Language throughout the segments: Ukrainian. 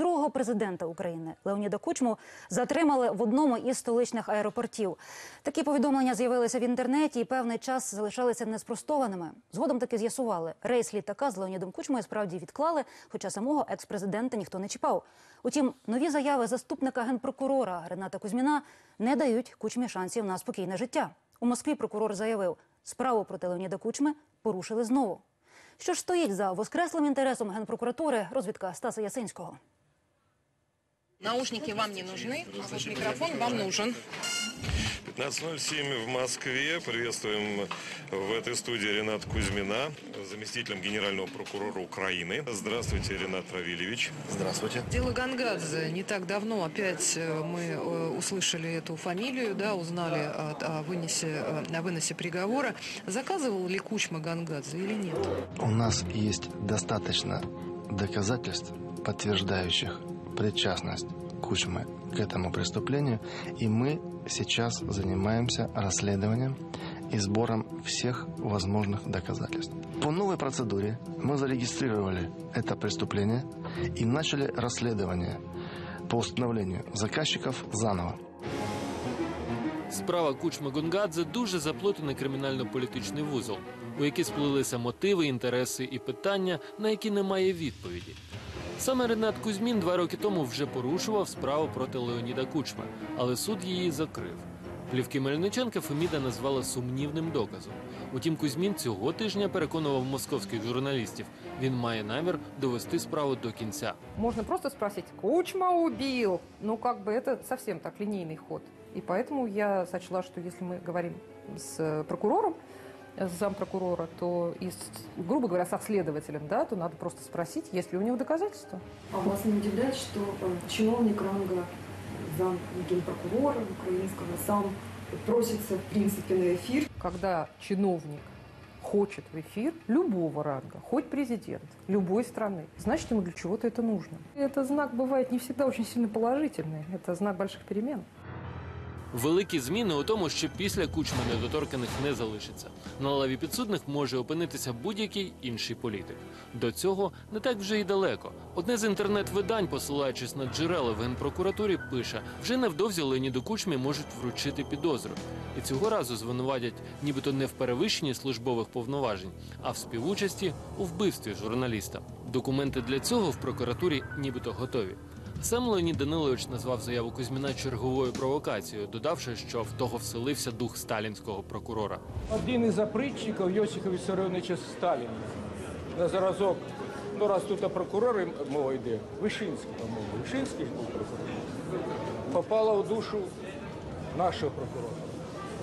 другого президента України Леоніда Кучму затримали в одному із столичних аеропортів. Такі повідомлення з'явилися в інтернеті і певний час залишалися неспростованими. Згодом таки з'ясували, рейс літака з Леонідом Кучмою справді відклали, хоча самого екс-президента ніхто не чіпав. Утім, нові заяви заступника генпрокурора Рената Кузьміна не дають Кучмі шансів на спокійне життя. У Москві прокурор заявив, справу проти Леоніда Кучми порушили знову. Що ж стоїть за воскреслим інтересом генпрокуратури, розвідка Стаса Ясинського. Наушники вам не нужны, а вот микрофон вам нужен. 15.07 в Москве. Приветствуем в этой студии Ренат Кузьмина, заместителем генерального прокурора Украины. Здравствуйте, Ренат Равильевич. Здравствуйте. Дело Гангадзе. Не так давно опять э, мы э, услышали эту фамилию, да, узнали о, о вынесе, э, о выносе приговора. Заказывал ли Кучма Гангадзе или нет? У нас есть достаточно доказательств, подтверждающих причастность Кучмы к этому преступлению, и мы сейчас занимаемся расследованием и сбором всех возможных доказательств. По новой процедуре мы зарегистрировали это преступление и начали расследование по установлению заказчиков заново. Справа Кучма Гонгадзе дуже заплутаний кримінально-політичний вузол, у який сплелися мотиви, інтереси і питання, на які немає відповіді. Саме Ренат Кузьмін два роки тому вже порушував справу проти Леоніда Кучма, але суд її закрив. Плівки Мельниченка Феміда назвала сумнівним доказом. Утім, Кузьмін цього тижня переконував московських журналістів. Він має намір довести справу до кінця. Можно просто спросить, Кучма убил. Ну, как бы это совсем так линейный ход. И поэтому я сочла, что если мы говорим с э, прокурором, э, С зампрокурора, то и, с, грубо говоря, со следователем, да, то надо просто спросить, есть ли у него доказательства. А вас не удивляет, что э, чиновник ранга зам генпрокурора украинского сам просится, в принципе, на эфир? Когда чиновник хочет в эфир любого ранга, хоть президент любой страны, значит, ему для чего-то это нужно. Это знак бывает не всегда очень сильно положительный. Это знак больших перемен. Великі зміни у тому, що після кучми недоторканих не залишиться. На лаві підсудних може опинитися будь-який інший політик. До цього не так вже й далеко. Одне з інтернет-видань, посилаючись на джерела в генпрокуратурі, пише: вже невдовзі Леоніду Кучмі можуть вручити підозру. І цього разу звинуватять нібито не в перевищенні службових повноважень, а в співучасті у вбивстві журналіста. Документи для цього в прокуратурі нібито готові. Сам Леонід Данилович назвав заяву Кузьміна черговою провокацією, додавши, що в того вселився дух сталінського прокурора. Один із опричників Йосифа Вісаріоновича Сталіна. На зразок, ну раз тут прокурори мова йде, Вишинський, по-моєму, Вишинський був прокурор. Попала в душу нашого прокурора.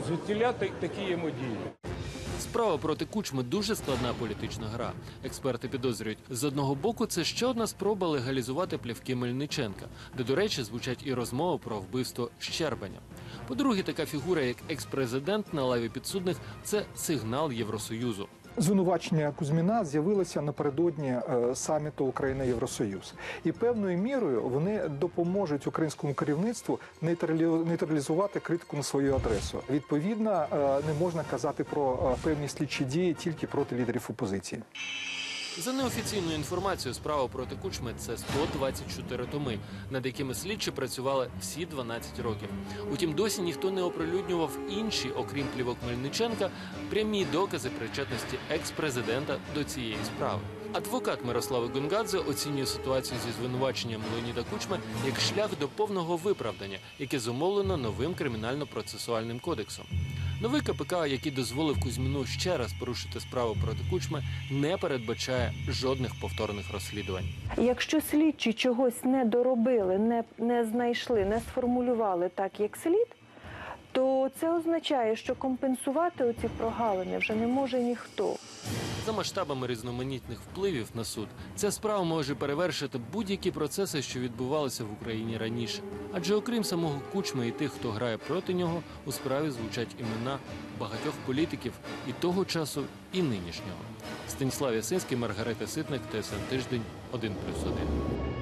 Звідтіля такі йому дії. Справа проти кучми дуже складна політична гра. Експерти підозрюють, з одного боку, це ще одна спроба легалізувати плівки Мельниченка, де, до речі, звучать і розмови про вбивство Щербаня. По-друге, така фігура, як екс-президент на лаві підсудних, це сигнал Євросоюзу. Звинувачення Кузьміна з'явилися напередодні е, саміту Україна Євросоюз, і певною мірою вони допоможуть українському керівництву нейтралі- нейтралізувати критику на свою адресу. Відповідно, е, не можна казати про е, певні слідчі дії тільки проти лідерів опозиції. За неофіційною інформацією, справа проти кучми це 124 томи, над якими слідчі працювали всі 12 років. Утім, досі ніхто не оприлюднював інші, окрім плівок Мельниченка, прямі докази причетності екс-президента до цієї справи. Адвокат Мирослави Гонгадзе оцінює ситуацію зі звинуваченням Леоніда Кучми як шлях до повного виправдання, яке зумовлено новим кримінально-процесуальним кодексом. Новий КПК, який дозволив Кузьміну ще раз порушити справу проти Кучми, не передбачає жодних повторних розслідувань. Якщо слідчі чогось не доробили, не, не знайшли, не сформулювали так, як слід, то це означає, що компенсувати оці прогалини вже не може ніхто. За масштабами різноманітних впливів на суд ця справа може перевершити будь-які процеси, що відбувалися в Україні раніше. Адже окрім самого кучми і тих, хто грає проти нього, у справі звучать імена багатьох політиків і того часу, і нинішнього. Станіслав Ясинський, Маргарита Ситник, ТСН Тиждень, 1+,1.